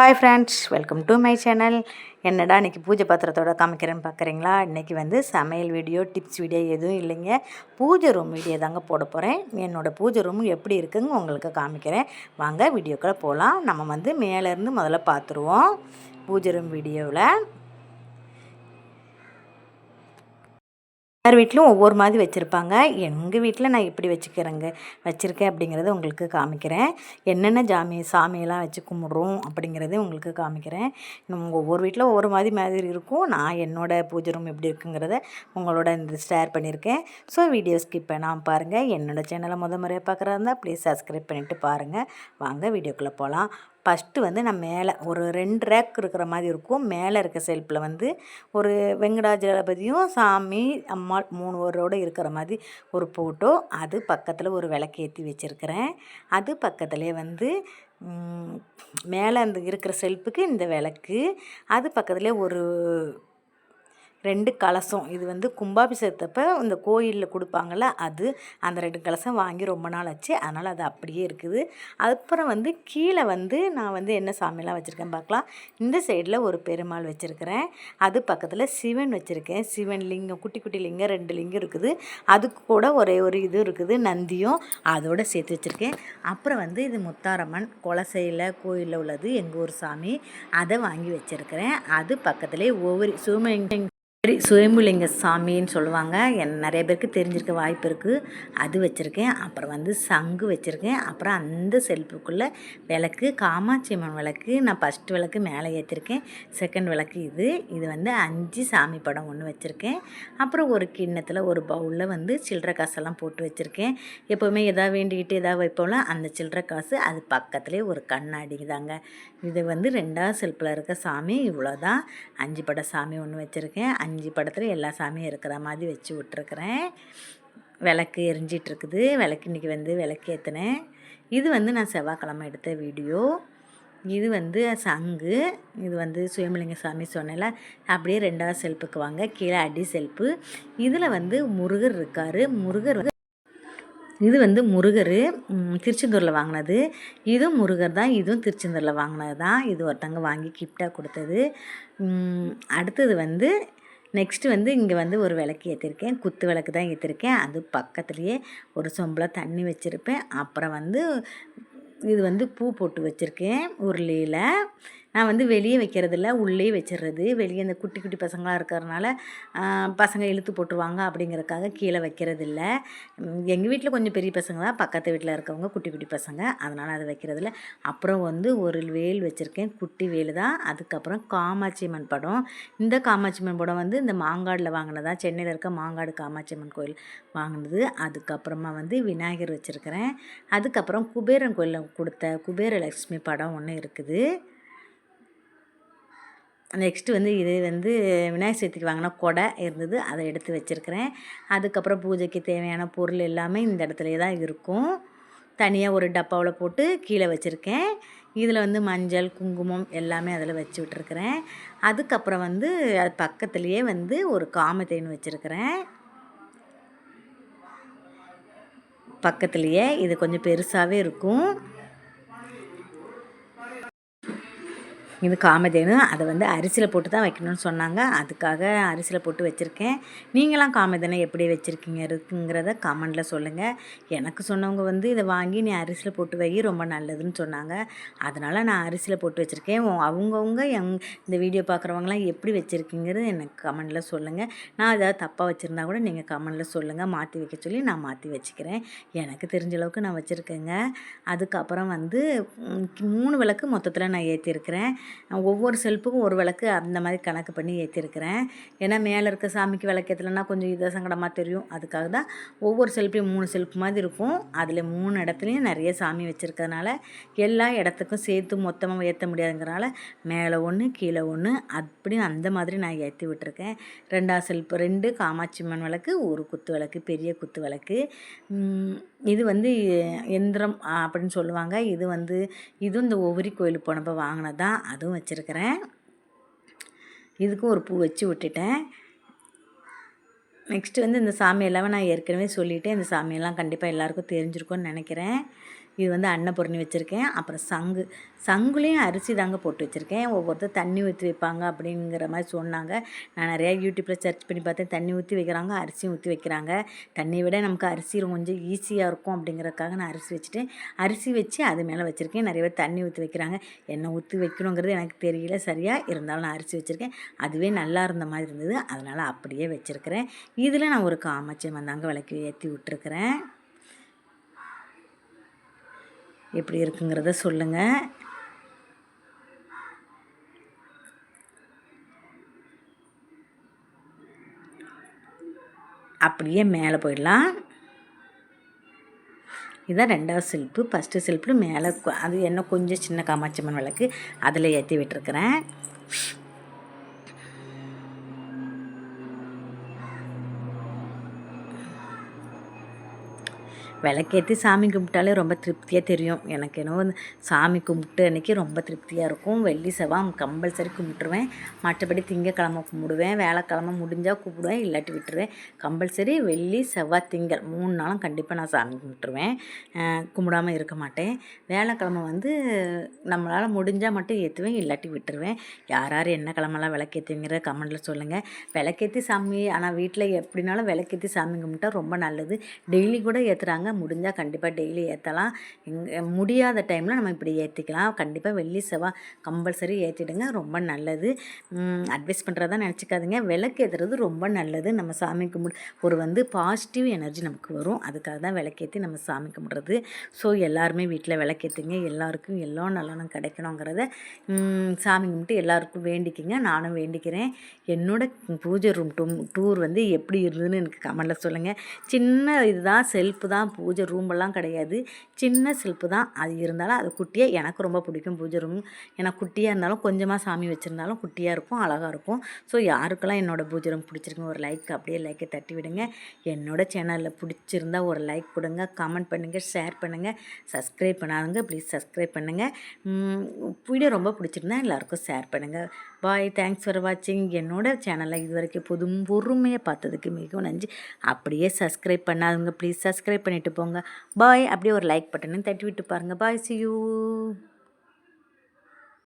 Hi friends welcome to my channel என்னடா இன்றைக்கி பூஜை பாத்திரத்தோட காமிக்கிறேன்னு பார்க்குறீங்களா இன்றைக்கி வந்து சமையல் வீடியோ டிப்ஸ் வீடியோ எதுவும் இல்லைங்க. பூஜை ரூம் வீடியோ தாங்க போட போகிறேன் என்னோடய பூஜை ரூம் எப்படி இருக்குங்க உங்களுக்கு காமிக்கிறேன். வாங்க வீடியோக்குள்ளே போகலாம் நம்ம வந்து மேலேருந்து முதல்ல பார்த்துருவோம் பூஜை ரூம் வீடியோவில் எல்லார் வீட்லையும் ஒவ்வொரு மாதிரி வச்சுருப்பாங்க. எங்கள் வீட்டில் நான் இப்படி வச்சுக்கிறேங்க? வச்சுருக்கேன் அப்படிங்கிறத உங்களுக்கு காமிக்கிறேன். என்னென்ன ஜாமி சாமியெல்லாம் வச்சு கும்பிட்றோம் அப்படிங்கிறத உங்களுக்கு காமிக்கிறேன். ஒவ்வொரு வீட்டில் ஒவ்வொரு மாதிரி மாதிரி இருக்கும். நான் என்னோடய பூஜை ரூம் எப்படி இருக்குங்கிறத உங்களோட இந்த ஷேர் பண்ணியிருக்கேன். ஸோ வீடியோ ஸ்கிப் பண்ணாமல் பாருங்கள் என்னோடய சேனலை முத முறையாக பார்க்குறதா இருந்தால் ப்ளீஸ் சப்ஸ்கிரைப் பண்ணிவிட்டு பாருங்கள் வாங்க வீடியோக்குள்ளே போகலாம் ஃபஸ்ட்டு வந்து நான் மேலே ஒரு ரெண்டு ரேக் இருக்கிற மாதிரி இருக்கும். மேலே இருக்க செல்ஃபில் வந்து ஒரு வெங்கடாஜலபதியும் சாமி அம்மாள் மூணு பேரோடு இருக்கிற மாதிரி ஒரு ஃபோட்டோ அது பக்கத்தில் ஒரு விளக்கேற்றி வச்சுருக்கிறேன். அது பக்கத்துலேயே வந்து மேலே அந்த இருக்கிற செல்ஃபுக்கு இந்த விளக்கு. அது பக்கத்துலேயே ஒரு ரெண்டு கலசம். இது வந்து கும்பாபிஷேகத்தப்போ இந்த கோயிலில் கொடுப்பாங்கள்ல அது அந்த ரெண்டு கலசம் வாங்கி ரொம்ப நாள் ஆச்சு. அதனால் அது அப்படியே இருக்குது. அதுக்கப்புறம் வந்து கீழே வந்து நான் வந்து என்ன சாமியெல்லாம் வச்சுருக்கேன் பார்க்கலாம். இந்த சைடில் ஒரு பெருமாள் வச்சுருக்கிறேன். அது பக்கத்தில் சிவன் வச்சுருக்கேன். சிவன் லிங்கம் குட்டி குட்டி லிங்கம் ரெண்டு லிங்கம் இருக்குது. அதுக்கு கூட ஒரே ஒரு இது இருக்குது நந்தியும் அதோடு சேர்த்து வச்சுருக்கேன். அப்புறம் வந்து இது முத்தாரம்மன் கொலசையில் கோயிலில் உள்ளது எங்கள் ஊர் சாமி. அதை வாங்கி வச்சுருக்கிறேன். அது பக்கத்துலேயே ஒவ்வொரு சிவமலிங்க சரி சுயம்புலிங்க சாமின்னு சொல்லுவாங்க. என் நிறைய பேருக்கு தெரிஞ்சிருக்க வாய்ப்பு இருக்குது அது வச்சுருக்கேன். அப்புறம் வந்து சங்கு வச்சுருக்கேன். அப்புறம் அந்த செல்ஃபுக்குள்ளே விளக்கு காமாட்சி அம்மன் விளக்கு. நான் ஃபஸ்ட் விளக்கு மேலே ஏற்றிருக்கேன் செகண்ட் விளக்கு இது. இது வந்து அஞ்சு சாமி படம் ஒன்று வச்சுருக்கேன். அப்புறம் ஒரு கிண்ணத்தில் ஒரு பவுலில் வந்து சில்லற காசெல்லாம் போட்டு வச்சுருக்கேன். எப்போவுமே எதாவது வேண்டிக்கிட்டு எதாவது வைப்போம்ல அந்த சில்லற காசு அது பக்கத்துலேயே ஒரு கண்ணாடி தாங்க. இது வந்து ரெண்டாவது செல்ஃபில் இருக்க சாமி. இவ்வளோ தான் அஞ்சு படம் சாமி ஒன்று வச்சுருக்கேன். அஞ்சு படத்தில் எல்லா சாமியும் இருக்கிற மாதிரி வச்சு விட்ருக்குறேன் விளக்கு எரிஞ்சிட்ருக்குது. விளக்கு இன்றைக்கி வந்து விளக்கு ஏற்றினேன் இது வந்து நான் செவ்வாய்க்கிழமை எடுத்த வீடியோ. இது வந்து சங்கு. இது வந்து சுயமலிங்க சாமி சொன்னேன்ல. அப்படியே ரெண்டாவது செல்ஃபுக்கு வாங்க. கீழே அடி செல்ப்பு. இதில் வந்து முருகர் இருக்கார். முருகர் இது வந்து முருகர். திருச்செந்தூரில் வாங்கினது. இதுவும் முருகர் தான். இதுவும் திருச்செந்தூரில் வாங்கினது தான். இது ஒருத்தங்க வாங்கி கிஃப்டாக கொடுத்தது. அடுத்தது வந்து நெக்ஸ்ட்டு வந்து இங்கே வந்து ஒரு விளக்கு ஏற்றிருக்கேன் குத்து விளக்கு தான் ஏற்றிருக்கேன் அது பக்கத்துலேயே ஒரு சொம்பில் தண்ணி வச்சுருப்பேன். அப்புறம் வந்து இது வந்து பூ போட்டு வச்சுருக்கேன். உருளியில் நான் வந்து வெளியே வைக்கிறதில்ல உள்ளே வச்சிடுறது வெளியே இந்த குட்டி குட்டி பசங்களாக இருக்கிறதுனால பசங்க இழுத்து போட்டுருவாங்க அப்படிங்கிறதுக்காக கீழே வைக்கிறதில்ல. எங்கள் வீட்டில் கொஞ்சம் பெரிய பசங்க தான் பக்கத்து வீட்டில் இருக்கவங்க குட்டி குட்டி பசங்க. அதனால் அதை வைக்கிறதில்ல. அப்புறம் வந்து ஒரு வேல் வச்சுருக்கேன் குட்டி வேல் தான். அதுக்கப்புறம் காமாட்சி அம்மன் படம். இந்த காமாட்சி அம்மன் படம் வந்து இந்த மாங்காடில் வாங்கினதா சென்னையில் இருக்க மாங்காடு காமாட்சி அம்மன் கோயில் வாங்கினது. அதுக்கப்புறமா வந்து விநாயகர் வச்சுருக்கிறேன். அதுக்கப்புறம் குபேரன் கோயிலில் கொடுத்த குபேரலக்ஷ்மி படம் ஒன்று இருக்குது. நெக்ஸ்ட்டு வந்து இது வந்து விநாயகர் சதுர்த்திக்கு வாங்கின கொடை இருந்தது. அதை எடுத்து வச்சுருக்கிறேன். அதுக்கப்புறம் பூஜைக்கு தேவையான பொருள் எல்லாமே இந்த இடத்துல தான் இருக்கும். தனியாக ஒரு டப்பாவில் போட்டு கீழே வச்சுருக்கேன். இதில் வந்து மஞ்சள் குங்குமம் எல்லாமே அதில் வச்சு விட்டுருக்குறேன். அதுக்கப்புறம் வந்து அது பக்கத்துலேயே வந்து ஒரு காமத்தேன் வச்சுருக்கிறேன். பக்கத்துலேயே இது கொஞ்சம் பெருசாகவே இருக்கும். இது காமதேனு அதை வந்து அரிசியில் போட்டு தான் வைக்கணும்னு சொன்னாங்க. அதுக்காக அரிசியில் போட்டு வச்சுருக்கேன். நீங்களாம் காமதேனை எப்படி வச்சுருக்கீங்க? இருக்குங்கிறத கமெண்டில் சொல்லுங்கள் எனக்கு சொன்னவங்க வந்து இதை வாங்கி நீ அரிசியில் போட்டு வை ரொம்ப நல்லதுன்னு சொன்னாங்க. அதனால் நான் அரிசியில் போட்டு வச்சுருக்கேன். அவங்கவுங்க எங் இந்த வீடியோ பார்க்குறவங்களாம் எப்படி வச்சுருக்கீங்கிறது எனக்கு கமெண்டில் சொல்லுங்கள் நான் ஏதாவது தப்பாக வச்சுருந்தா கூட நீங்கள் கமெண்டில் சொல்லுங்கள் மாற்றி வைக்க சொல்லி நான் மாற்றி வச்சுக்கிறேன். எனக்கு தெரிஞ்ச அளவுக்கு நான் வச்சுருக்கேங்க. அதுக்கப்புறம் வந்து மூணு விளக்கு மொத்தத்தில் நான் ஏற்றிருக்கிறேன் ஒவ்வொரு செல்ஃபுக்கும் ஒரு விளக்கு அந்த மாதிரி கணக்கு பண்ணி ஏற்றிருக்கிறேன் ஏன்னா மேலே இருக்க சாமிக்கு விளக்கேற்றலைன்னா கொஞ்சம் இதை சங்கடமாக தெரியும். அதுக்காக தான் ஒவ்வொரு செல்ஃபையும் மூணு செல்ஃப் மாதிரி இருக்கும். அதில் மூணு இடத்துலையும் நிறைய சாமி வச்சுருக்கிறதுனால எல்லா இடத்துக்கும் சேர்த்து மொத்தமாக ஏற்ற முடியாதுங்கிறனால மேலே ஒன்று கீழே ஒன்று அப்படியும் அந்த மாதிரி நான் ஏற்றி விட்டுருக்கேன். ரெண்டாவது செல்ஃப் ரெண்டு காமாட்சி அம்மன் விளக்கு ஒரு குத்து விளக்கு பெரிய குத்து விளக்கு. இது வந்து எந்திரம் அப்படின்னு சொல்லுவாங்க. இது வந்து இதுவும் இந்த ஒவ்வொரு கோயிலுக்கு போனப்போ வாங்கினது தான் அதுவும் வச்சுருக்கிறேன். இதுக்கும் ஒரு பூ வச்சு விட்டுட்டேன். நெக்ஸ்ட்டு வந்து இந்த சாமி நான் ஏற்கனவே சொல்லிவிட்டு இந்த சாமியெல்லாம் கண்டிப்பாக எல்லாேருக்கும் தெரிஞ்சிருக்கும்னு நினைக்கிறேன். இது வந்து அன்னபூர்ணி வச்சுருக்கேன். அப்புறம் சங்கு. சங்குலேயும் அரிசி தாங்க போட்டு வச்சுருக்கேன். ஒவ்வொருத்தர் தண்ணி ஊற்றி வைப்பாங்க அப்படிங்கிற மாதிரி சொன்னாங்க. நான் நிறையா யூடியூப்பில் சர்ச் பண்ணி பார்த்தேன். தண்ணி ஊற்றி வைக்கிறாங்க அரிசியும் ஊற்றி வைக்கிறாங்க. தண்ணியை விட நமக்கு அரிசி கொஞ்சம் ஈஸியாக இருக்கும் அப்படிங்கிறதுக்காக நான் அரிசி வச்சுட்டேன். அரிசி வச்சு அது மேலே வச்சுருக்கேன். நிறைய பேர் தண்ணி ஊற்றி வைக்கிறாங்க. என்ன ஊற்றி வைக்கணுங்கிறது எனக்கு தெரியல சரியாக இருந்தாலும் நான் அரிசி வச்சுருக்கேன். அதுவே நல்லா இருந்த மாதிரி இருந்தது. அதனால் அப்படியே வச்சுருக்கிறேன். இதில் நான் ஒரு காமாட்சி வந்தாங்க விளக்கி ஏற்றி விட்டுருக்குறேன். எப்படி இருக்குங்கிறத சொல்லுங்கள் அப்படியே மேலே போயிடலாம். இதுதான் ரெண்டாவது செல்ப்பு ஃபஸ்ட்டு செல்ஃபு மேலே அது என்ன கொஞ்சம் சின்ன காமாட்சியம்மன் விளக்கு அதில் ஏற்றி விட்டுருக்குறேன். விளக்கேற்றி சாமி கும்பிட்டாலே ரொம்ப திருப்தியாக தெரியும். எனக்கு என்னவோ சாமி கும்பிட்டு அன்றைக்கி ரொம்ப திருப்தியாக இருக்கும். வெள்ளி செவ்வாய் கம்பல்சரி கும்பிட்டுருவேன். மற்றபடி திங்கக்கிழமை கும்பிடுவேன். வேலைக்கிழமை முடிஞ்சால் கூப்பிடுவேன் இல்லாட்டி விட்டுருவேன். கம்பல்சரி வெள்ளி செவ்வாய் திங்கள் மூணு நாளும் கண்டிப்பாக நான் சாமி கும்பிட்டுருவேன். கும்பிடாமல் இருக்க மாட்டேன். வேலைக்கிழமை வந்து நம்மளால் முடிஞ்சால் மட்டும் ஏற்றுவேன் இல்லாட்டி விட்டுருவேன். யார் யார் என்ன கிழமெல்லாம் விளக்கேற்றுங்கிற கமெண்டில் சொல்லுங்கள் விளக்கேற்றி சாமி ஆனால் வீட்டில் எப்படினாலும் விளக்கேற்றி சாமி கும்பிட்டா ரொம்ப நல்லது. டெய்லி கூட ஏற்றுறாங்க முடிஞ்சால் கண்டிப்பாக டெய்லி ஏற்றலாம் எங்கே முடியாத டைமில் நம்ம இப்படி ஏற்றிக்கலாம் கண்டிப்பாக வெள்ளி செவ்வாய் கம்பல்சரி ஏற்றிடுங்க ரொம்ப நல்லது. அட்வைஸ் பண்ணுறதா நினச்சிக்காதுங்க. விளக்கு ஏற்றுறது ரொம்ப நல்லது. நம்ம சாமி கும்பிடு ஒரு வந்து பாசிட்டிவ் எனர்ஜி நமக்கு வரும். அதுக்காக தான் விளக்கேற்றி நம்ம சாமி கும்பிட்றது. ஸோ எல்லாருமே வீட்டில் விளக்கேற்றுங்க எல்லாருக்கும் எல்லா நலனும் கிடைக்கணுங்கிறத சாமி கும்பிட்டு எல்லாருக்கும் வேண்டிக்கிங்க. நானும் வேண்டிக்கிறேன். என்னோட பூஜை ரூம் டூ டூர் வந்து எப்படி இருந்ததுன்னு எனக்கு கமெண்டில் சொல்லுங்கள் சின்ன இதுதான் செல்ஃபு தான் பூஜை ரூமெல்லாம் கிடையாது. சின்ன செல்ஃபு தான். அது இருந்தாலும் அது குட்டியாக எனக்கு ரொம்ப பிடிக்கும் பூஜை ரூம். ஏன்னா குட்டியாக இருந்தாலும் கொஞ்சமாக சாமி வச்சுருந்தாலும் குட்டியாக இருக்கும் அழகாக இருக்கும். ஸோ யாருக்கெல்லாம் என்னோடய பூஜை ரூம் பிடிச்சிருக்கு ஒரு லைக் அப்படியே லைக்கை தட்டி விடுங்க. என்னோட சேனலில் பிடிச்சிருந்தா ஒரு லைக் கொடுங்க கமெண்ட் பண்ணுங்கள் ஷேர் பண்ணுங்கள் சப்ஸ்கிரைப் பண்ணாதுங்க ப்ளீஸ் சப்ஸ்கிரைப் பண்ணுங்கள் வீடியோ ரொம்ப பிடிச்சிருந்தா எல்லாருக்கும் ஷேர் பண்ணுங்கள் பாய் தேங்க்ஸ் ஃபார் வாட்சிங் என்னோட சேனலில் இது வரைக்கும் பொதும் பொறுமையாக பார்த்ததுக்கு மிகவும் நன்றி. அப்படியே சப்ஸ்கிரைப் பண்ணாதுங்க ப்ளீஸ் சப்ஸ்கிரைப் பண்ணிவிட்டு போங்க. பாய் அப்படியே ஒரு லைக் பட்டனையும் தட்டி விட்டு பாருங்கள் பாய் சி யூ